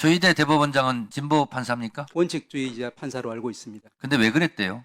조희대 대법원장은 진보 판사입니까? 원칙주의자 판사로 알고 있습니다. 근데 왜 그랬대요?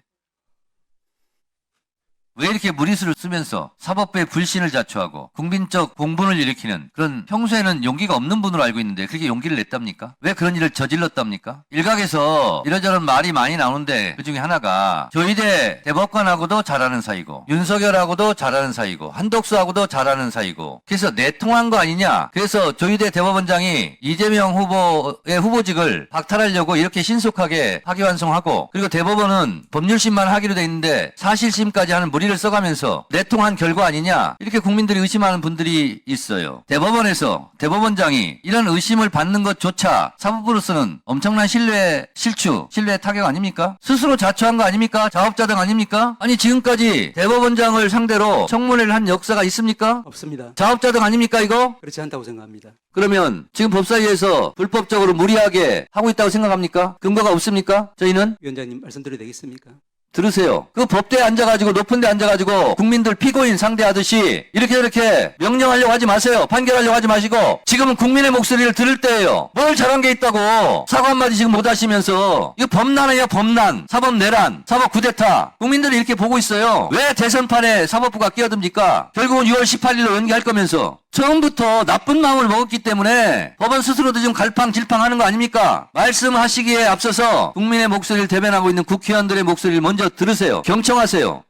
왜 이렇게 무리수를 쓰면서 사법부의 불신을 자초하고 국민적 공분을 일으키는 그런 평소에는 용기가 없는 분으로 알고 있는데 그렇게 용기를 냈답니까? 왜 그런 일을 저질렀답니까? 일각에서 이런저런 말이 많이 나오는데 그 중에 하나가 조희대 대법관하고도 잘하는 사이고 윤석열하고도 잘하는 사이고 한독수하고도 잘하는 사이고 그래서 내통한 거 아니냐? 그래서 조희대 대법원장이 이재명 후보의 후보직을 박탈하려고 이렇게 신속하게 파기환송하고 그리고 대법원은 법률심만 하기로 돼 있는데 사실심까지 하는 무리 를 써가면서 내통한 결과 아니냐 이렇게 국민들이 의심하는 분들이 있어요. 대법원에서 대법원장이 이런 의심을 받는 것조차 사법부로서는 엄청난 신뢰 실추, 신뢰 타격 아닙니까? 스스로 자초한 거 아닙니까? 자업자득 아닙니까? 아니 지금까지 대법원장을 상대로 청문회를 한 역사가 있습니까? 없습니다. 자업자득 아닙니까 이거? 그렇지 않다고 생각합니다. 그러면 지금 법사위에서 불법적으로 무리하게 하고 있다고 생각합니까? 근거가 없습니까? 저희는 위원장님 말씀드려도 되겠습니까? 들으세요. 그 법대에 앉아가지고 높은 데 앉아가지고 국민들 피고인 상대하듯이 이렇게 저렇게 명령하려고 하지 마세요. 판결하려고 하지 마시고 지금은 국민의 목소리를 들을 때예요. 뭘 잘한 게 있다고 사과 한마디 지금 못 하시면서 이거 아니야 법난 사법 내란 사법 구데타 국민들이 이렇게 보고 있어요. 왜 대선판에 사법부가 끼어듭니까? 결국은 6월 18일로 연기할 거면서 처음부터 나쁜 마음을 먹었기 때문에 법원 스스로도 지금 갈팡질팡하는 거 아닙니까? 말씀하시기에 앞서서 국민의 목소리를 대변하고 있는 국회의원들의 목소리를 먼저 들으세요. 경청하세요.